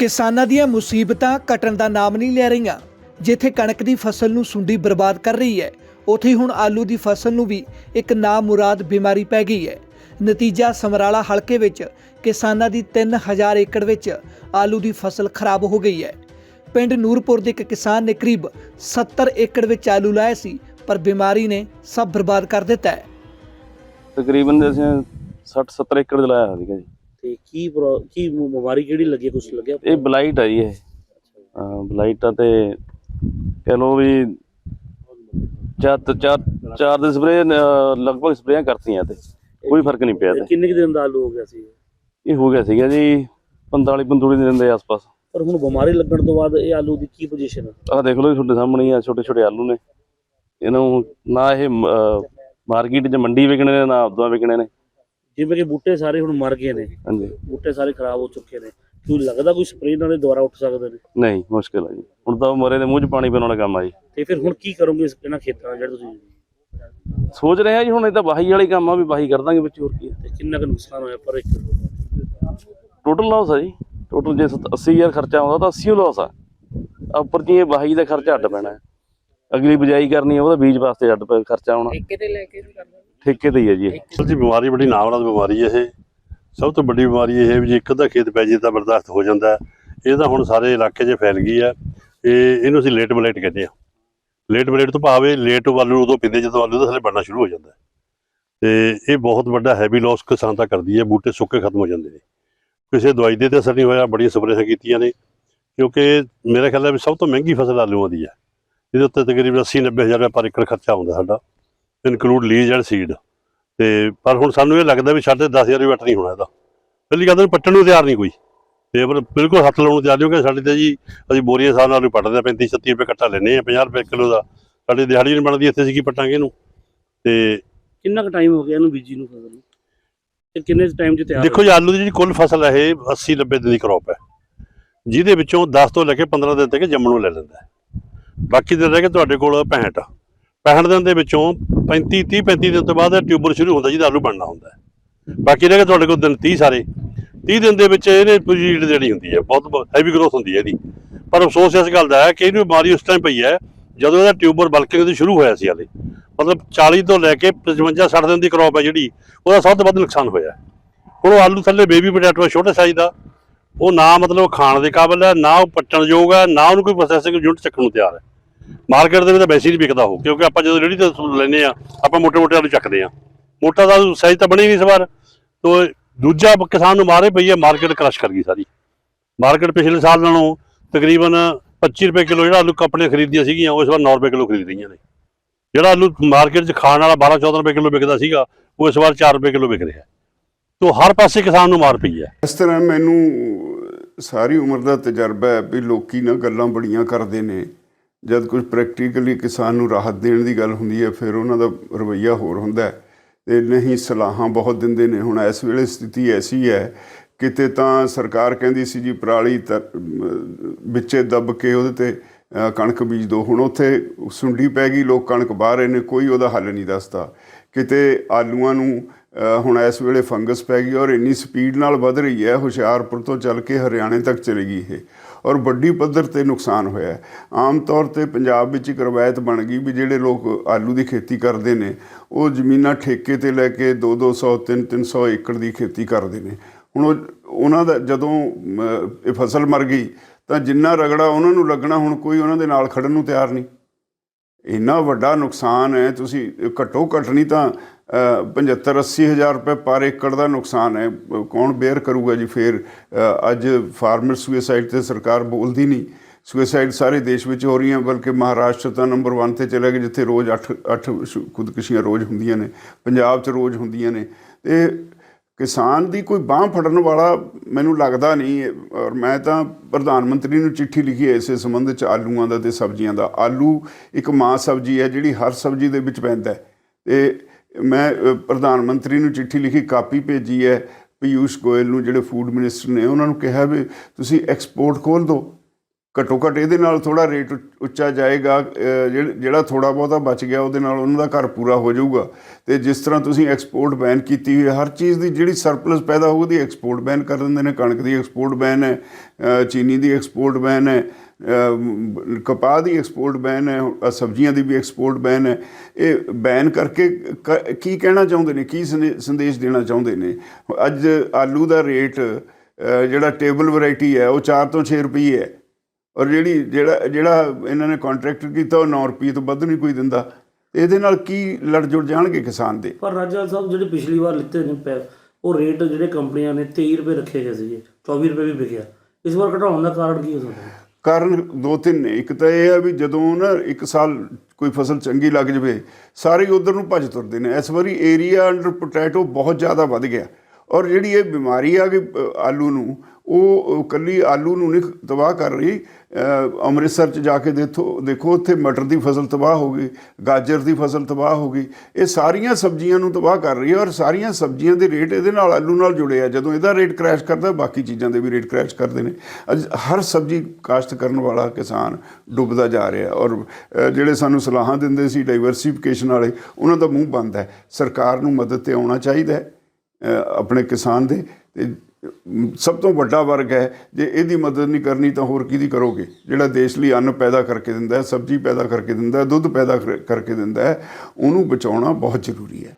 ਕਿਸਾਨਾਂ ਦੀਆਂ ਮੁਸੀਬਤਾਂ ਘਟਣ ਦਾ ਨਾਮ ਨਹੀਂ ਲੈ ਰਹੀਆਂ। ਜਿੱਥੇ ਕਣਕ ਦੀ ਫਸਲ ਨੂੰ ਸੁੰਡੀ ਬਰਬਾਦ ਕਰ ਰਹੀ ਹੈ, ਉੱਥੇ ਹੁਣ ਆਲੂ ਦੀ ਫਸਲ ਨੂੰ ਵੀ ਇੱਕ ਨਾਮੁਰਾਦ ਬਿਮਾਰੀ ਪੈ ਗਈ ਹੈ। ਨਤੀਜਾ ਸਮਰਾਲਾ ਹਲਕੇ ਵਿੱਚ ਕਿਸਾਨਾਂ ਦੀ 3000 ਏਕੜ ਵਿੱਚ ਆਲੂ ਦੀ ਫਸਲ ਖਰਾਬ ਹੋ ਗਈ ਹੈ। ਪਿੰਡ ਨੂਰਪੁਰ ਦੇ ਇੱਕ ਕਿਸਾਨ ਨੇ ਕਰੀਬ 70 ਏਕੜ ਵਿੱਚ ਆਲੂ ਲਾਇਆ ਸੀ, ਪਰ ਬਿਮਾਰੀ ਨੇ ਸਭ ਬਰਬਾਦ ਕਰ ਦਿੱਤਾ ਹੈ। ਤਕਰੀਬਨ ਅਸੀਂ 60 70 ਏਕੜ ਲਾਇਆ ਸੀਗਾ ਜੀ। ਤੇ ਕੀ ਪ੍ਰੋ- ਕੀ ਬਿਮਾਰੀ ਕਿਹੜੀ ਲੱਗੀ ਕੁਝ ਲੱਗਿਆ ਇਹ ਬਲਾਈਟ ਆ ਜੀ ਇਹ। ਹਾਂ ਬਲਾਈਟ ਆ ਤੇ ਕਹ ਲਓ ਵੀ ਚਾਰ ਚਾਰ ਚਾਰ ਦੇ ਸਪਰੇ ਲਗਭਗ ਸਪਰੇਆਂ ਕਰਤੀਆਂ ਤੇ। ਕੋਈ ਫ਼ਰਕ ਨਹੀਂ ਪਿਆ ਤੇ। ਕਿੰਨੇ ਕੁ ਦਿਨ ਦਾ ਆਲੂ ਹੋ ਗਿਆ ਸੀ? ਇਹ ਹੋ ਗਿਆ ਸੀਗਾ ਜੀ 45 ਪੰਦੂੜੀ ਦਿਨ ਦੇ ਆਸ-ਪਾਸ। ਪਰ ਹੁਣ ਬਿਮਾਰੀ ਲੱਗਣ ਤੋਂ ਬਾਅਦ ਇਹ ਆਲੂ ਦੀ ਕੀ ਪੋਜੀਸ਼ਨ ਹੈ ਆਹ ਦੇਖ ਲਓ ਜੀ ਤੁਹਾਡੇ ਸਾਹਮਣੇ ਹੀ ਆ ਛੋਟੇ ਛੋਟੇ ਆਲੂ ਨੇ। ਇਹਨਾਂ ਨੂੰ ਨਾ ਇਹ ਮਾਰਕੀਟ 'ਚ ਮੰਡੀ ਵਿਕਣੇ ਨੇ ਨਾ ਉਦੋਂ ਵਿਕਣੇ ਨੇ। ਜਿਵੇਂ ਕਿ ਬੂਟੇ ਸਾਰੇ ਹੁਣ ਮਰ ਗਏ ਨੇ। ਹਾਂਜੀ। ਬੂਟੇ ਸਾਰੇ ਖਰਾਬ ਹੋ ਚੁੱਕੇ ਨੇ। ਕੀ ਲੱਗਦਾ ਕੋਈ ਸਪਰੇਅ ਨਾਲ ਇਹ ਦੁਬਾਰਾ ਉੱਠ ਸਕਦੇ ਨੇ? ਨਹੀਂ ਮੁਸ਼ਕਿਲ ਆ ਜੀ। ਹੁਣ ਤਾਂ ਮਰੇ ਦੇ ਮੂੰਹ 'ਚ ਪਾਣੀ ਪੈਣ ਵਾਲਾ ਕੰਮ ਆ ਜੀ। ਤੇ ਫਿਰ ਹੁਣ ਕੀ ਕਰੋਗੇ ਇਸ- ਇਹਨਾਂ ਖੇਤਾਂ ਜਿਹੜੇ ਤੁਸੀਂ ਸੋਚ ਰਹੇ ਆ ਜੀ ਹੁਣ ਇਹ ਤਾਂ ਵਾਹੀ ਵਾਲੀ ਕੰਮ ਆ ਵੀ ਵਾਹੀ ਕਰ ਦਾਂਗੇ ਵਿੱਚ ਹੋਰ ਕੀ ਤੇ ਕਿੰਨਾ ਕੁ ਨੁਕਸਾਨ ਹੋਇਆ ਪਰ ਏਕੜ ਟੋਟਲ ਲਾਸ ਆ ਜੀ। ਟੋਟਲ ਜੇ 80000 ਖਰਚਾ ਆਉਂਦਾ ਤਾਂ 80 ਲਾਸ ਆ। ਉੱਪਰ ਜੀ ਇਹ ਵਾਹੀ ਦਾ ਖਰਚਾ ਅੱਡ ਪੈਣਾ ਹੈ। ਅਗਲੀ ਬਿਜਾਈ ਕਰਨੀ ਆ ਉਹਦਾ ਬੀਜ ਵਾਸਤੇ ਅੱਡ ਪੈ- ਖਰਚਾ ਆਉਣਾ। ਠੇਕੇ ਤੇ ਲੈ ਕੇ ਕਰਨਾ ਠੇਕੇ ਤੇ ਹੀ ਹੈ ਜੀ ਇਹ। ਅਸਲ 'ਚ ਬਿਮਾਰੀ ਬੜੀ ਨਾਮਰਾਦ ਬਿਮਾਰੀ ਹੈ ਇਹ। ਸਭ ਤੋਂ ਵੱਡੀ ਬਿਮਾਰੀ ਇਹ ਹੈ ਵੀ ਜੇ ਇੱਕ ਅੱਧਾ ਖੇਤ ਪੈ ਜੇ ਤਾਂ ਬਰਦਾਸ਼ਤ ਹੋ ਜਾਂਦਾ ਹੈ। ਇਹ ਤਾਂ ਹੁਣ ਸਾਰੇ ਇਲਾਕੇ 'ਚ ਫੈਲ ਗਈ ਹੈ। ਇਹ, ਇਹਨੂੰ ਅਸੀਂ ਲੇਟ ਬਲੇਟ ਕਹਿੰਦੇ ਆ ਲੇਟ ਬਲੇਟ ਤੋਂ ਭਾਵੇਂ ਲੇਟ ਆਲੂ ਉਦੋਂ ਪਿੰਦੇ ਜਦੋਂ ਆਲੂ ਦਾ ਥੱਲੇ ਬਣਨਾ ਸ਼ੁਰੂ ਹੋ ਜਾਂਦਾ ਹੈ। ਤੇ ਇਹ ਬਹੁਤ ਵੱਡਾ ਹੈਵੀ ਲਾਸ ਕਿਸਾਨ ਦਾ ਕਰਦੀ ਹੈ। ਬੂਟੇ ਸੁੱਕੇ ਖਤਮ ਹੋ ਜਾਂਦੇ ਨੇ। ਕਿਸੇ ਦਵਾਈ ਦੇ ਤੇ ਅਸਰ ਨਹੀਂ ਹੋਇਆ। ਬੜੀਆਂ ਸਪਰੇਆਂ ਕੀਤੀਆਂ ਨੇ। ਕਿਉਂਕਿ ਮੇਰਾ ਖਿਆਲ ਹੈ ਵੀ ਸਭ ਤੋਂ ਮਹਿੰਗੀ ਫਸਲ ਆਲੂਆਂ ਦੀ ਹੈ। ਇਹਦੇ ਉੱਤੇ ਤਕਰੀਬਨ 80 90 ਹਜ਼ਾਰ ਰੁਪਏ ਪਰ ਏਕੜ ਖਰਚਾ ਆਉਂਦਾ ਸਾਡਾ। ਇਨਕਲੂਡ ਲੀਜ਼ ਐਂਡ ਸੀਡ ਤੇ ਪਰ ਹੁਣ ਸਾਨੂੰ ਇਹ ਲੱਗਦਾ ਵੀ ਸਾਡੇ 10000 ਵੀ ਵੱਟ ਨਹੀਂ ਹੋਣਾ ਇਹਦਾ। ਪਹਿਲੀ ਗੱਲ ਤਾਂ ਪੱਟਣ ਨੂੰ ਤਿਆਰ ਨਹੀਂ ਕੋਈ। ਤੇ ਪਰ ਬਿਲਕੁਲ ਹੱਥ ਲਾਉਣ ਨੂੰ ਤਿਆਰ ਨਹੀਂ ਕਿਉਂਕਿ ਸਾਡੇ ਤੇ ਜੀ ਅਸੀਂ ਬੋਰੀਆਂ ਹਿਸਾਬ ਨਾਲ ਹੀ ਪੱਟਦੇ ਆ 35 36 ਰੁਪਏ ਕੱਟਾ ਲੈਨੇ ਆ 50 ਰੁਪਏ ਕਿਲੋ ਦਾ। ਸਾਡੀ ਦਿਹਾੜੀ ਨਹੀਂ ਬਣਦੀ ਇੱਥੇ ਅਸੀਂ ਕੀ ਪੱਟਾਂਗੇ ਇਹਨੂੰ? ਤੇ ਕਿੰਨਾ ਕੁ ਟਾਈਮ ਹੋ ਗਿਆ ਇਹਨੂੰ ਬੀਜੀ ਨੂੰ ਫਸਲ ਨੂੰ? ਤੇ ਕਿੰਨੇ ਟਾਈਮ 'ਚ ਤਿਆਰ ਦੇਖੋ ਜੀ ਆਲੂ ਦੀ ਜਿਹੜੀ ਕੁੱਲ ਫਸਲ ਹੈ ਇਹ 80 90 ਦਿਨ ਦੀ ਕ੍ਰੌਪ ਹੈ। ਜਿਹਦੇ ਵਿੱਚੋਂ 10 ਤੋਂ ਲੈ ਕੇ 15 ਦਿਨ ਤੱਕ ਜੰਮਣ ਨੂੰ ਲੈ ਲੈਂਦਾ ਬਾਕੀ ਦਿਨ ਰਹਿ ਕੇ ਤੁਹਾਡੇ ਕੋਲ 65 65 ਦਿਨ ਦੇ ਵਿੱਚੋਂ 35 30 35 ਦਿਨ ਤੋਂ ਬਾਅਦ ਟਿਊਬਰ ਸ਼ੁਰੂ ਹੁੰਦਾ ਜਿਹਦਾ ਆਲੂ ਬਣਨਾ ਹੁੰਦਾ ਬਾਕੀ ਰਹਿ ਕੇ ਤੁਹਾਡੇ ਕੋਲ ਦਿਨ 30 ਸਾਰੇ। 30 ਦਿਨ ਦੇ ਵਿੱਚ ਇਹਨੇ ਪੋਜੀਟ ਜਿਹੜੀ ਹੁੰਦੀ ਹੈ, ਬਹੁਤ ਹੈਵੀ ਗਰੋਥ ਹੁੰਦੀ ਹੈ ਇਹਦੀ। ਪਰ ਅਫਸੋਸ ਇਸ ਗੱਲ ਦਾ ਹੈ ਕਿ ਇਹਨੂੰ ਬਿਮਾਰੀ ਉਸ ਟਾਈਮ ਪਈ ਹੈ ਜਦੋਂ ਇਹਦਾ ਟਿਊਬਰ ਬਲਕਿੰਗ ਦੀ ਸ਼ੁਰੂ ਹੋਇਆ ਸੀ ਹਾਲੇ। ਮਤਲਬ 40 ਤੋਂ ਲੈ ਕੇ 55 60 ਦਿਨ ਦੀ ਕਰੋਪ ਹੈ ਜਿਹੜੀ, ਉਹਦਾ ਸਭ ਤੋਂ ਵੱਧ ਨੁਕਸਾਨ ਹੋਇਆ। ਹੁਣ ਉਹ ਆਲੂ ਥੱਲੇ ਬੇਬੀ ਪੋਟੈਟੋ ਛੋਟੇ ਸਾਈਜ਼ ਦਾ। ਉਹ ਨਾ ਮਤਲਬ ਖਾਣ ਦੇ ਕਾਬਿਲ ਹੈ, ਨਾ ਉਹ ਪੱਟਣ ਯੋਗ ਹੈ, ਨਾ ਉਹਨੂੰ ਕੋਈ ਪ੍ਰੋਸੈਸਿੰਗ ਯੂਨਿਟ ਚੱਕਣ ਨੂੰ ਤਿਆਰ ਹੈ। ਮਾਰਕੀਟ ਦੇ ਵਿੱਚ ਤਾਂ ਵੈਸੇ ਨਹੀਂ ਵਿਕਦਾ ਹੋ ਕਿਉਂਕਿ ਆਪਾਂ ਜਦੋਂ ਰੇੜੀ ਤੇ ਲੈਨੇ ਆ ਆਪਾਂ ਮੋਟੇ-ਮੋਟੇ ਆਲੂ ਚੱਕਦੇ ਆ ਮੋਟਾ ਦਾ ਸਾਈਜ਼ ਤਾਂ ਬਣੀ ਨਹੀਂ ਇਸ ਤੋਂ ਦੂਜਾ ਕਿਸਾਨ ਨੂੰ ਮਾਰੇ ਪਈ ਮਾਰਕੀਟ ਕ੍ਰਸ਼ ਕਰ ਗਈ ਸਾਰੀ। ਮਾਰਕੀਟ ਪਿਛਲੇ ਸਾਲ ਨਾਲੋਂ ਤਕਰੀਬਨ 25 ਰੁਪਏ ਕਿਲੋ ਜਿਹੜਾ ਆਲੂ ਕੰਪਨੀ ਖਰੀਦੀਆਂ ਸੀਗੀਆਂ, ਉਹ ਇਸ ਵਾਰ 9 ਰੁਪਏ ਕਿਲੋ ਖਰੀਦ ਰਹੀਆਂ ਨੇ। ਜਿਹੜਾ ਆਲੂ ਮਾਰਕੀਟ 'ਚ ਖਾਣ ਵਾਲਾ 12-14 ਰੁਪਏ ਕਿਲੋ ਵਿਕਦਾ ਸੀਗਾ, ਉਹ ਇਸ ਵਾਰ 4 ਰੁਪਏ ਕਿਲੋ ਵਿਕ ਰਿਹਾ ਤੋਂ ਹਰ ਪਾਸੇ ਕਿਸਾਨ ਨੂੰ ਮਾਰ ਪਈ ਹੈ। ਇਸ ਤਰ੍ਹਾਂ ਮੈਨੂੰ ਸਾਰੀ ਉਮਰ ਦਾ ਤਜਰਬਾ ਹੈ ਵੀ ਲੋਕੀ ਨਾ ਗੱਲਾਂ ਬੜੀਆਂ ਕਰਦੇ ਨੇ। ਜਦ ਕੁਝ ਪ੍ਰੈਕਟੀਕਲੀ ਕਿਸਾਨ ਨੂੰ ਰਾਹਤ ਦੇਣ ਦੀ ਗੱਲ ਹੁੰਦੀ ਹੈ ਫਿਰ ਉਹਨਾਂ ਦਾ ਰਵੱਈਆ ਹੋਰ ਹੁੰਦਾ ਹੈ। ਤੇ ਨਹੀਂ ਸਲਾਹਾਂ ਬਹੁਤ ਦਿੰਦੇ ਨੇ। ਹੁਣ ਇਸ ਵੇਲੇ ਸਥਿਤੀ ਐਸੀ ਹੈ ਕਿਤੇ ਤਾਂ ਸਰਕਾਰ ਕਹਿੰਦੀ ਸੀ ਜੀ ਪਰਾਲੀ ਤ- ਅਮ, ਵਿੱਚੇ ਦੱਬ ਕੇ ਉਹਦੇ ਤੇ ਕਣਕ ਬੀਜ ਦੋ। ਹੁਣ ਉੱਥੇ ਸੁੰਡੀ ਪੈ ਗਈ ਲੋਕ ਕਣਕ ਬਾਹ ਰਹੇ ਨੇ ਕੋਈ ਉਹਦਾ ਹੱਲ ਨਹੀਂ ਦੱਸਦਾ। ਕਿਤੇ ਆਲੂਆਂ ਨੂੰ ਹੁਣ ਇਸ ਵੇਲੇ ਫੰਗਸ ਪੈ ਗਈ ਔਰ ਇੰਨੀ ਸਪੀਡ ਨਾਲ ਵੱਧ ਰਹੀ ਹੈ ਹੁਸ਼ਿਆਰਪੁਰ ਤੋਂ ਚੱਲ ਕੇ ਹਰਿਆਣੇ ਤੱਕ ਚਲੀ ਗਈ ਇਹ। ਔਰ ਵੱਡੀ ਪੱਧਰ ਤੇ ਨੁਕਸਾਨ ਹੋਇਆ ਆਮ ਤੌਰ ਤੇ ਪੰਜਾਬ ਵਿੱਚ ਇੱਕ ਰਵਾਇਤ ਬਣ ਗਈ ਵੀ ਜਿਹੜੇ ਲੋਕ ਆਲੂ ਦੀ ਖੇਤੀ ਕਰਦੇ ਨੇ, ਉਹ ਜ਼ਮੀਨਾਂ ਠੇਕੇ ਤੇ ਲੈ ਕੇ 2-200 3-300 ਏਕੜ ਦੀ ਖੇਤੀ ਕਰਦੇ ਨੇ। ਹੁਣ ਉਹ, ਉਹਨਾਂ ਦਾ ਜਦੋਂ ਇਹ ਫਸਲ ਮਰ ਗਈ, ਤਾਂ ਜਿੰਨਾ ਰਗੜਾ ਉਹਨਾਂ ਨੂੰ ਲੱਗਣਾ, ਹੁਣ ਕੋਈ ਉਹਨਾਂ ਦੇ ਨਾਲ ਖੜਨ ਨੂੰ ਤਿਆਰ ਨਹੀਂ। ਇੰਨਾ ਵੱਡਾ ਨੁਕਸਾਨ ਹੈ, ਤੁਸੀਂ ਘੱਟੋ ਘੱਟ ਨਹੀਂ ਤਾਂ 75 80 ਹਜ਼ਾਰ ਰੁਪਏ ਪਰ ਏਕੜ ਦਾ ਨੁਕਸਾਨ ਹੈ। ਕੌਣ ਬੇਅਰ ਕਰੂਗਾ ਜੀ ਫੇਰ? ਅੱਜ ਫਾਰਮਰ ਸੁਸਾਈਡ ਤੇ ਸਰਕਾਰ ਬੋਲਦੀ ਨਹੀਂ। ਸੁਸਾਈਡ ਸਾਰੇ ਦੇਸ਼ ਵਿੱਚ ਹੋ ਰਹੀਆਂ, ਬਲਕਿ ਮਹਾਰਾਸ਼ਟਰ ਤਾਂ ਨੰਬਰ 1 ਤੇ ਚਲਾ ਗਿਆ ਜਿੱਥੇ ਰੋਜ਼ 8 8 ਖੁਦਕੁਸ਼ੀਆਂ ਰੋਜ਼ ਹੁੰਦੀਆਂ ਨੇ। ਪੰਜਾਬ 'ਚ ਰੋਜ਼ ਹੁੰਦੀਆਂ ਨੇ। ਤੇ ਕਿਸਾਨ ਦੀ ਕੋਈ ਬਾਹ ਫੜਨ ਵਾਲਾ ਮੈਨੂੰ ਲੱਗਦਾ ਨਹੀਂ, ਔਰ ਮੈਂ ਤਾਂ ਪ੍ਰਧਾਨ ਮੰਤਰੀ ਨੂੰ ਚਿੱਠੀ ਲਿਖੀ ਹੈ ਇਸੇ ਸੰਬੰਧ ਚ ਆਲੂਆਂ ਦਾ ਤੇ ਸਬਜ਼ੀਆਂ ਦਾ। ਆਲੂ ਇੱਕ ਮਾਂ ਸਬਜ਼ੀ ਹੈ ਜਿਹੜੀ ਹਰ ਸਬਜ਼ੀ ਦੇ ਵਿੱਚ ਪੈਂਦਾ ਹੈ। ਤੇ ਮੈਂ ਪ੍ਰਧਾਨ ਮੰਤਰੀ ਨੂੰ ਚਿੱਠੀ ਲਿਖੀ, ਕਾਪੀ ਭੇਜੀ ਹੈ ਪਿਊਸ਼ ਗੋਇਲ ਨੂੰ ਜਿਹੜੇ ਫੂਡ ਮਿਨਿਸਟਰ ਨੇ, ਉਹਨਾਂ ਨੂੰ ਕਿਹਾ ਵੀ ਤੁਸੀਂ ਐਕਸਪੋਰਟ ਖੋਲ ਦਿਓ ਘੱਟੋ ਘੱਟ ਇਹਦੇ ਨਾਲ ਥੋੜਾ ਰੇਟ ਉੱਚਾ ਜਾਏਗਾ, ਅਹ ਜਿਹੜਾ- ਜਿਹੜਾ ਥੋੜਾ ਬਹੁਤਾ ਬਚ ਗਿਆ ਉਹਦੇ ਨਾਲ ਉਹਨਾਂ ਦਾ ਘਰ ਪੂਰਾ ਹੋ ਜਾਊਗਾ। ਤੇ ਜਿਸ ਤਰ੍ਹਾਂ ਤੁਸੀਂ ਐਕਸਪੋਰਟ ਬੈਨ ਕੀਤੀ ਹੋਈ ਹਰ ਚੀਜ਼ ਦੀ ਜਿਹੜੀ ਸਰਪਲਸ ਪੈਦਾ ਹੋਊ ਉਹਦੀ ਐਕਸਪੋਰਟ ਬੈਨ ਕਰ ਦਿੰਦੇ ਨੇ। ਕਣਕ ਦੀ ਐਕਸਪੋਰਟ ਬੈਨ ਹੈ ਚੀਨੀ ਦੀ ਐਕਸਪੋਰਟ ਬੈਨ ਹੈ ਕਪਾਹ ਦੀ ਐਕਸਪੋਰਟ ਬੈਨ ਹੈ ਸਬਜ਼ੀਆਂ ਦੀ ਵੀ ਐਕਸਪੋਰਟ ਬੈਨ ਹੈ। ਇਹ ਬੈਨ ਕਰਕੇ ਕ- ਕੀ ਕਹਿਣਾ ਚਾਹੁੰਦੇ ਨੇ, ਕੀ ਸੰਦੇ- ਸੰਦੇਸ਼ ਦੇਣਾ ਚਾਹੁੰਦੇ ਨੇ? ਅੱਜ ਆਲੂ ਦਾ ਰੇਟ ਜਿਹੜਾ ਟੇਬਲ ਵੈਰਾਈਟੀ ਹੈ, ਉਹ 4 ਤੋਂ 6 ਰੁਪਏ ਹੈ। ਔਰ ਜਿਹੜੀ ਜਿਹੜਾ ਜਿਹੜਾ ਇਹਨਾਂ ਨੇ ਕੰਟਰੈਕਟ ਕੀਤਾ ਉਹ 9 ਰੁਪਏ ਤੋਂ ਵੱਧ ਨਹੀਂ ਕੋਈ ਦਿੰਦਾ। ਇਹਦੇ ਨਾਲ ਕੀ ਲੜ ਜੁੜ ਜਾਣਗੇ ਕਿਸਾਨ ਦੇ? ਪਰ ਰਾਜਾ ਸਾਹਿਬ ਜਿਹੜੇ ਪਿਛਲੀ ਵਾਰ ਲਿੱਤੇ ਨੇ ਪੈ ਉਹ ਰੇਟ ਜਿਹੜੇ ਕੰਪਨੀਆਂ ਨੇ 23 ਰੁਪਏ ਰੱਖੇ ਗਏ ਸੀਗੇ 24 ਰੁਪਏ ਵੀ ਵਿਕਿਆ। ਇਸ ਵਾਰ ਘਟਾਉਣ ਦਾ ਕਾਰਨ ਕੀ ਹੋ ਸਕਦਾ? ਕਾਰਨ ਦੋ ਤਿੰਨ ਨੇ। ਇੱਕ ਤਾਂ ਇਹ ਹੈ ਵੀ ਜਦੋਂ ਨਾ ਇੱਕ ਸਾਲ ਕੋਈ ਫਸਲ ਚੰਗੀ ਲੱਗ ਜਵੇ ਸਾਰੇ ਉਧਰ ਨੂੰ ਭੱਜ ਤੁਰਦੇ ਨੇ। ਇਸ ਵਾਰੀ ਏਰੀਆ ਅੰਡਰ ਪੋਟੈਟੋ ਬਹੁਤ ਜ਼ਿਆਦਾ ਵੱਧ ਗਿਆ। ਔਰ ਜਿਹੜੀ ਇਹ ਬਿਮਾਰੀ ਆ ਗਈ ਅ, ਆਲੂ ਨੂੰ ਉਹ ਉਹ ਕੱਲੀ ਆਲੂ ਨੂੰ ਨਹੀਂ ਤਬਾਹ ਕਰ ਰਹੀ। ਅੰਮ੍ਰਿਤਸਰ ਚ ਜਾ ਕੇ ਦੇਖੋ ਦੇਖੋ ਉੱਥੇ ਮਟਰ ਦੀ ਫਸਲ ਤਬਾਹ ਹੋ ਗਈ, ਗਾਜਰ ਦੀ ਫਸਲ ਤਬਾਹ ਹੋ ਗਈ। ਇਹ ਸਾਰੀਆਂ ਸਬਜ਼ੀਆਂ ਨੂੰ ਤਬਾਹ ਕਰ ਰਹੀ ਹੈ ਔਰ ਸਾਰੀਆਂ ਸਬਜ਼ੀਆਂ ਦੇ ਰੇਟ ਇਹਦੇ ਨਾਲ ਆਲੂ ਨਾਲ ਜੁੜੇ ਆ। ਜਦੋਂ ਇਹਦਾ ਰੇਟ ਕ੍ਰੈਸ਼ ਕਰਦਾ, ਬਾਕੀ ਚੀਜ਼ਾਂ ਦੇ ਵੀ ਰੇਟ ਕ੍ਰੈਸ਼ ਕਰਦੇ ਨੇ। ਅੱਜ ਹਰ ਸਬਜ਼ੀ ਕਾਸ਼ਤ ਕਰਨ ਵਾਲਾ ਕਿਸਾਨ ਡੁੱਬਦਾ ਜਾ ਰਿਹਾ ਔਰ ਜਿਹੜੇ ਸਾਨੂੰ ਸਲਾਹਾਂ ਦਿੰਦੇ ਸੀ ਡਾਈਵਰਸਿਫਿਕੇਸ਼ਨ ਵਾਲੇ, ਉਹਨਾਂ ਦਾ ਮੂੰਹ ਬੰਦ ਹੈ। ਸਰਕਾਰ ਨੂੰ ਮਦਦ ਤੇ ਆਉਣਾ ਚਾਹੀਦਾ ਹੈ ਆਪਣੇ ਕਿਸਾਨ ਦੇ। ਤੇ ਸਭ ਤੋਂ ਵੱਡਾ ਵਰਗ ਹੈ, ਜੇ ਇਹਦੀ ਮਦਦ ਨਹੀਂ ਕਰਨੀ ਤਾਂ ਹੋਰ ਕਿਹਦੀ ਕਰੋਗੇ? ਜਿਹੜਾ ਦੇਸ਼ ਲਈ ਅੰਨ ਪੈਦਾ ਕਰਕੇ ਦਿੰਦਾ ਹੈ, ਸਬਜ਼ੀ ਪੈਦਾ ਕਰਕੇ ਦਿੰਦਾ ਹੈ, ਦੁੱਧ ਪੈਦਾ ਕਰ- ਕਰਕੇ ਦਿੰਦਾ ਹੈ, ਉਹਨੂੰ ਬਚਾਉਣਾ ਬਹੁਤ ਜ਼ਰੂਰੀ ਹੈ।